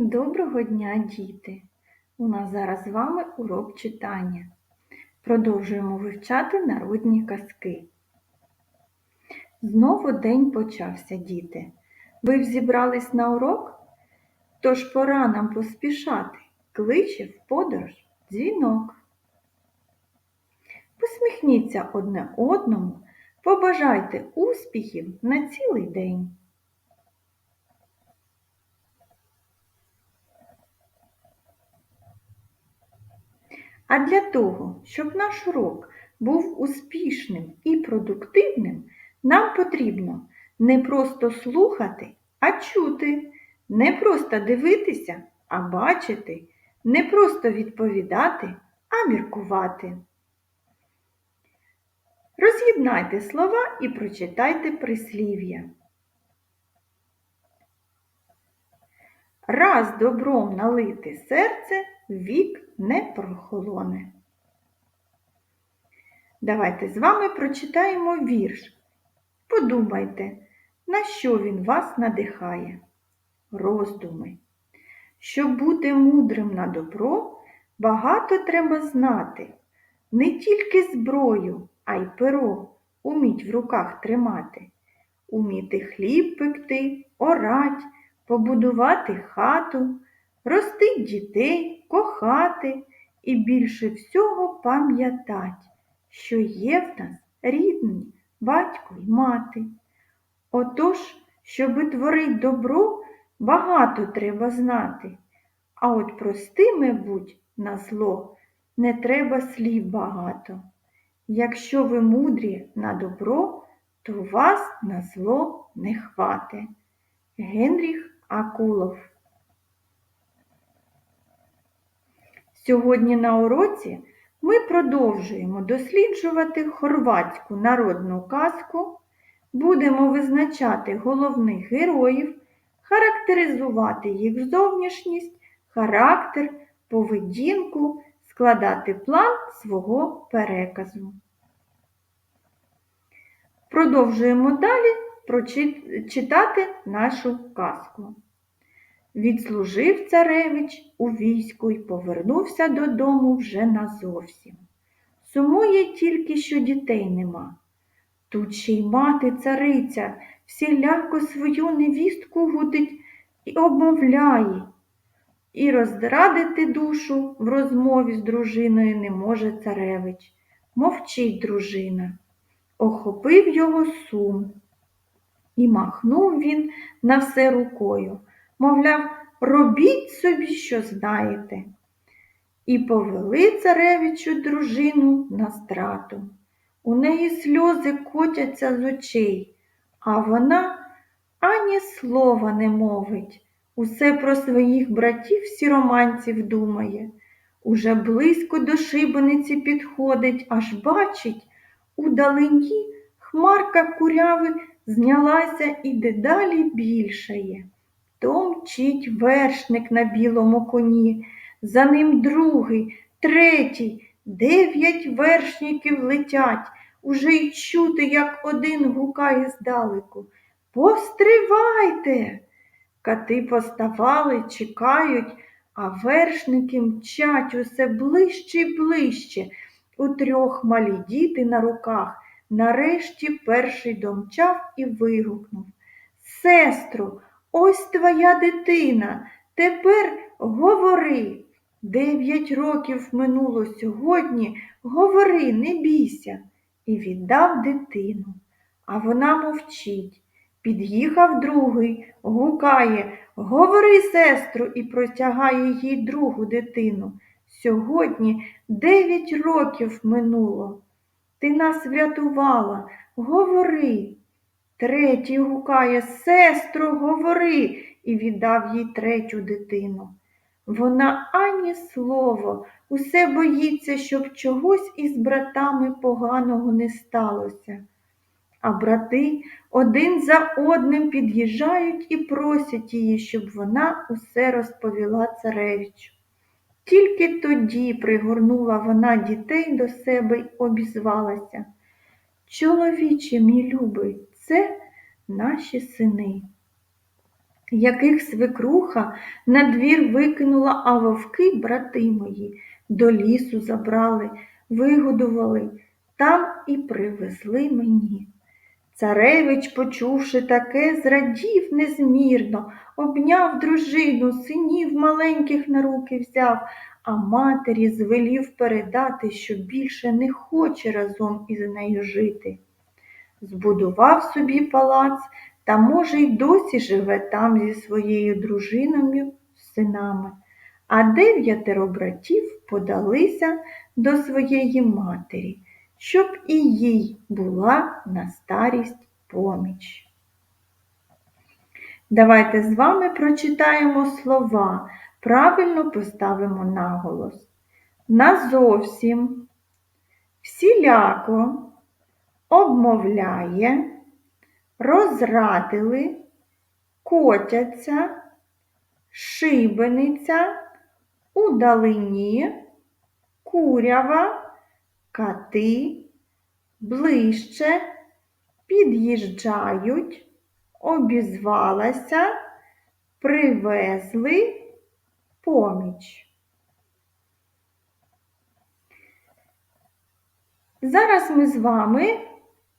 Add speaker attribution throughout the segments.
Speaker 1: Доброго дня, діти! У нас зараз з вами урок читання. Продовжуємо вивчати народні казки. Знову день почався, діти. Ви зібрались на урок? Тож пора нам поспішати. Кличе в подорож дзвінок. Посміхніться одне одному, побажайте успіхів на цілий день. А для того, щоб наш урок був успішним і продуктивним, нам потрібно не просто слухати, а чути, не просто дивитися, а бачити, не просто відповідати, а міркувати. Роз'єднайте слова і прочитайте прислів'я. Раз добром налити серце, вік не прохолоне. Давайте з вами прочитаємо вірш. Подумайте, на що він вас надихає. Роздуми. Щоб бути мудрим на добро, багато треба знати. Не тільки зброю, а й перо уміть в руках тримати, уміти хліб пекти, орать, побудувати хату, ростить дітей, кохати і більше всього пам'ятать, що є в нас рідні батько й мати. Отож, щоби творить добро, багато треба знати, а от простими будь на зло не треба слів багато. Якщо ви мудрі на добро, то вас на зло не хвате. Генріх Акулов Сьогодні на уроці ми продовжуємо досліджувати хорватську народну казку, будемо визначати головних героїв, характеризувати їх зовнішність, характер, поведінку, складати план свого переказу. Продовжуємо далі читати нашу казку. Відслужив царевич у війську й повернувся додому вже назовсім. Сумує тільки, що дітей нема. Тут ще й мати цариця всіляко свою невістку гудить і обмовляє, і роздрадити душу в розмові з дружиною не може царевич. Мовчить дружина. Охопив його сум. І махнув він на все рукою мовляв, робіть собі, що знаєте. І повели царевичу дружину на страту. У неї сльози котяться з очей, а вона ані слова не мовить, усе про своїх братів сіроманців думає. Уже близько до шибениці підходить, аж бачить, удалині хмарка куряви знялася і дедалі більшає. То мчить вершник на білому коні, за ним другий, третій, дев'ять вершників летять, уже й чути, як один гукає здалеку. Постривайте! Кати поставали, чекають, а вершники мчать усе ближче й ближче. У трьох малі діти на руках. Нарешті перший домчав і вигукнув Сестру, Ось твоя дитина, тепер говори. Дев'ять років минуло сьогодні, говори, не бійся, і віддав дитину. А вона мовчить. Під'їхав другий, гукає Говори, сестру, і протягає їй другу дитину. Сьогодні дев'ять років минуло. Ти нас врятувала, говори. Третій гукає Сестро, говори, і віддав їй третю дитину. Вона ані слово, усе боїться, щоб чогось із братами поганого не сталося. А брати один за одним під'їжджають і просять її, щоб вона усе розповіла царевичу. Тільки тоді пригорнула вона дітей до себе й обізвалася. Чоловіче, мій любий, це наші сини. яких свекруха на двір викинула, а вовки, брати мої, до лісу забрали, вигодували, там і привезли мені. Царевич, почувши таке, зрадів незмірно, обняв дружину, синів маленьких на руки взяв, а матері звелів передати, що більше не хоче разом із нею жити. Збудував собі палац та, може, й досі живе там зі своєю дружиною, синами, а дев'ятеро братів подалися до своєї матері, щоб і їй була на старість поміч. Давайте з вами прочитаємо слова, правильно поставимо наголос. Назовсім, всіляко, обмовляє, розрадили, котяться, шибениця, удалині, курява, кати, ближче, під'їжджають, обізвалася, привезли поміч. Зараз ми з вами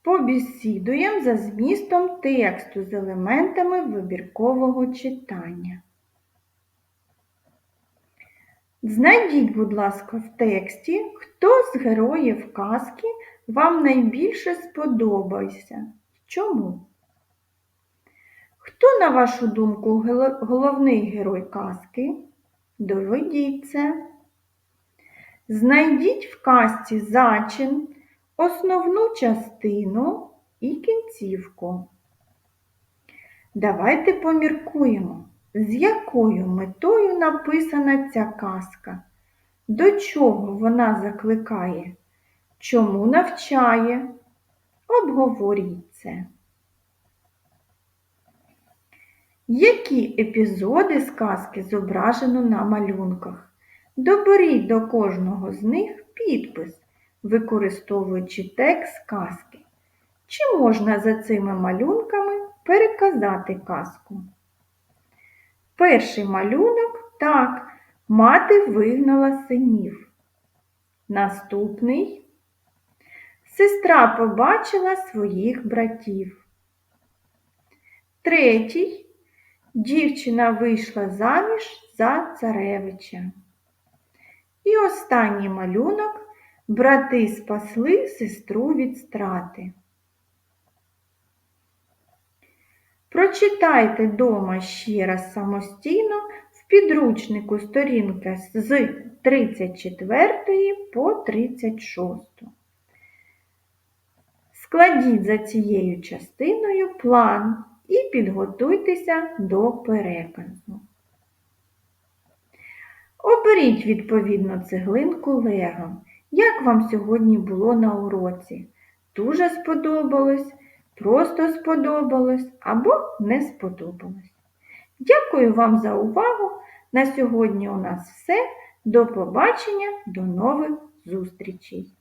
Speaker 1: побесідуємо за змістом тексту з елементами вибіркового читання. Знайдіть, будь ласка, в тексті, хто з героїв казки вам найбільше сподобався. Чому? Хто, на вашу думку, головний герой казки? Доведіть це. Знайдіть в казці зачин, основну частину і кінцівку. Давайте поміркуємо, з якою метою написана ця казка, до чого вона закликає, чому навчає. Обговоріть це. Які епізоди сказки зображено на малюнках? Доберіть до кожного з них підпис, використовуючи текст казки. Чи можна за цими малюнками переказати казку? Перший малюнок так, мати вигнала синів. Наступний сестра побачила своїх братів. Третій дівчина вийшла заміж за царевича. І останній малюнок брати спасли сестру від страти. Прочитайте дома ще раз самостійно в підручнику сторінка з 34 по 36. Складіть за цією частиною план і підготуйтеся до переказу. Оберіть відповідно цеглинку Лего. Як вам сьогодні було на уроці? Дуже сподобалось, просто сподобалось або не сподобалось. Дякую вам за увагу. На сьогодні у нас все. До побачення, до нових зустрічей!